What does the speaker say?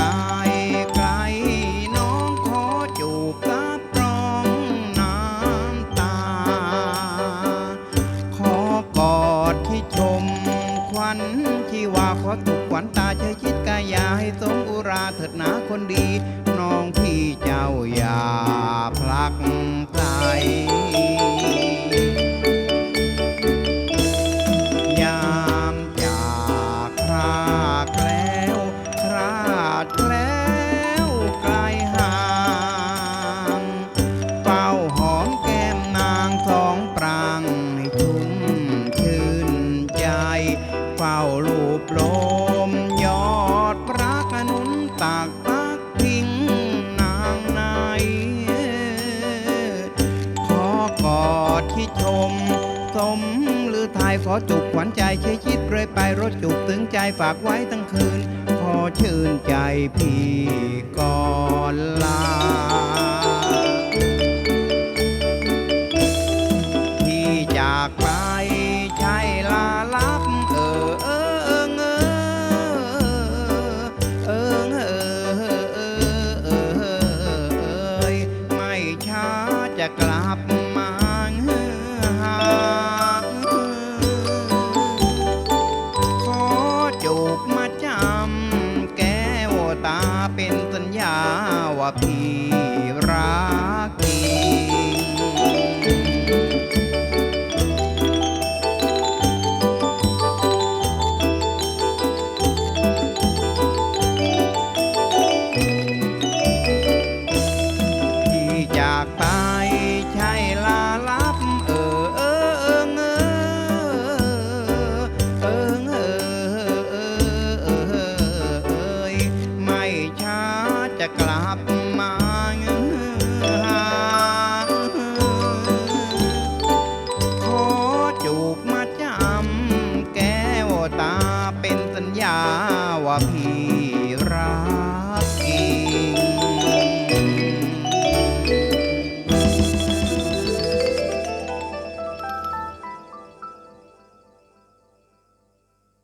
ไปไกลน้องขอจูบกับรองน้ำตา ขอกอดที่ชมควันที่ว่าขอตุกขวัญตาเชยชิดกายาให้สมอุราเถิดหนาคนดี น้องพี่เจ้าอย่าพลักไก ชุ่มชื่นใจ เฝ้าลูบลมยอดรักอนุนตากพักพิงนางในขอกอดที่ชม สมหรือทายขอจุบขวัญใจเชยชิดเรื่อยไปรถจุบถึงใจฝากไว้ทั้งคืนขอชื่นใจพี่ก่อนลา พี่รักที่จากไปใช่ลาลับเออเออเออเออเออเออเออไม่ช้าจะกลับ ตา